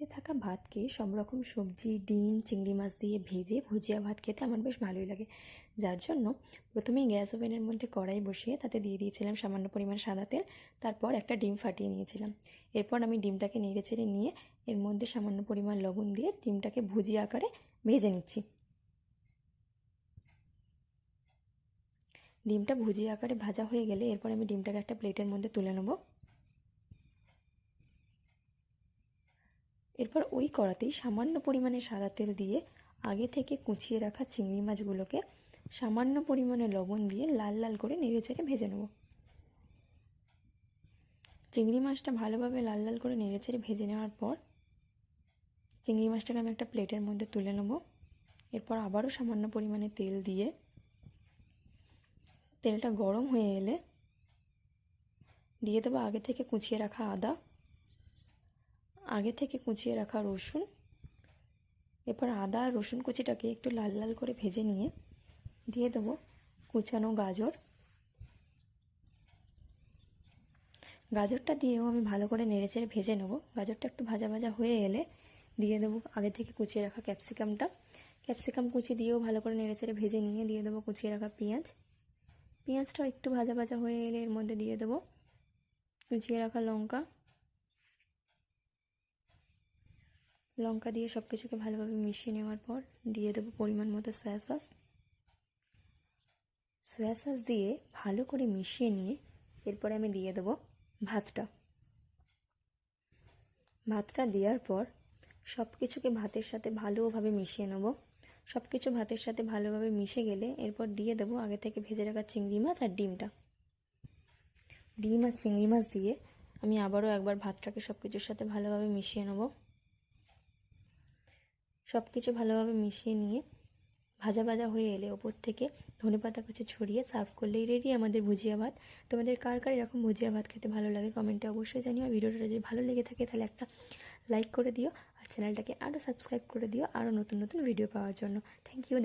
বেঁচে থাকা ভাতকে সব রকম সবজি, ডিম, চিংড়ি মাছ দিয়ে ভেজে ভুজিয়া ভাত খেতে আমার বেশ ভালোই লাগে। যার জন্য প্রথমেই গ্যাস ওভেনের মধ্যে কড়াই বসিয়ে তাতে দিয়ে দিয়েছিলাম সামান্য পরিমাণ সাদা তেল, তারপর একটা ডিম ফাটিয়ে নিয়েছিলাম। এরপর আমি ডিমটাকে নেড়ে চেড়ে নিয়ে এর মধ্যে সামান্য পরিমাণ লবণ দিয়ে ডিমটাকে ভুজিয়া আকারে ভেজে নিচ্ছি। ডিমটা ভুজিয়া আকারে ভাজা হয়ে গেলে এরপর আমি ডিমটাকে একটা প্লেটের মধ্যে তুলে নেব। এরপর ওই কড়াতেই সামান্য পরিমাণে সাদা তেল দিয়ে আগে থেকে কুচিয়ে রাখা চিংড়ি মাছগুলোকে সামান্য পরিমাণে লবণ দিয়ে লাল লাল করে নেড়ে চেড়ে ভেজে নেব। চিংড়ি মাছটা ভালোভাবে লাল লাল করে নেড়ে চেড়ে ভেজে নেওয়ার পর চিংড়ি মাছটাকে আমি একটা প্লেটের মধ্যে তুলে নেব। এরপর আবারও সামান্য পরিমাণে তেল দিয়ে তেলটা গরম হয়ে এলে দিয়ে দেবো আগে থেকে কুচিয়ে রাখা আদা। আগে থেকে কুচিয়ে রাখা রসুন, এরপর আদা আর রসুন কুচিটাকে একটু লাল লাল করে ভেজে নিয়ে দিয়ে দেবো কুচানো গাজর। গাজরটা দিয়েও আমি ভালো করে নেড়েচেড়ে ভেজে নেব। গাজরটা একটু ভাজা ভাজা হয়ে এলে দিয়ে দেবো আগে থেকে কুচিয়ে রাখা ক্যাপসিকামটা। ক্যাপসিকাম কুচি দিয়েও ভালো করে নেড়েচেড়ে ভেজে নিয়ে দিয়ে দেবো কুচিয়ে রাখা পেঁয়াজ। পেঁয়াজটাও একটু ভাজা ভাজা হয়ে এলে এর মধ্যে দিয়ে দেবো। কুচিয়ে রাখা লঙ্কা। লঙ্কা দিয়ে সব কিছুকে ভালোভাবে মিশিয়ে নেওয়ার পর দিয়ে দেবো পরিমাণ মতো সয়া সস সয়া সস দিয়ে ভালো করে মিশিয়ে নিয়ে এরপরে আমি দিয়ে দেবো ভাতটা। ভাতটা দেওয়ার পর সব কিছুকে ভাতের সাথে ভালোভাবে মিশিয়ে নেব। সব কিছু ভাতের সাথে ভালোভাবে মিশে গেলে এরপর দিয়ে দেবো আগে থেকে ভেজে রাখা চিংড়ি মাছ আর ডিমটা। ডিম আর চিংড়ি মাছ দিয়ে আমি আবারও একবার ভাতটাকে সব কিছুর সাথে ভালোভাবে মিশিয়ে নেব। সব কিছু ভালোভাবে মিশিয়ে নিয়ে ভাজা ভাজা হয়ে এলে ওপর থেকে ধনে পাতা কুচি ছড়িয়ে সার্ভ করলেই রেডি আমাদের ভুজিয়া ভাত। তোমাদের কার কার এরকম ভুজিয়া ভাত খেতে ভালো লাগে কমেন্টে অবশ্যই জানিও। ভিডিওটা যদি ভালো লেগে থাকে তাহলে একটা লাইক করে দিও আর চ্যানেলটাকে আরও সাবস্ক্রাইব করে দিও আরও নতুন নতুন ভিডিও পাওয়ার জন্য। Thank you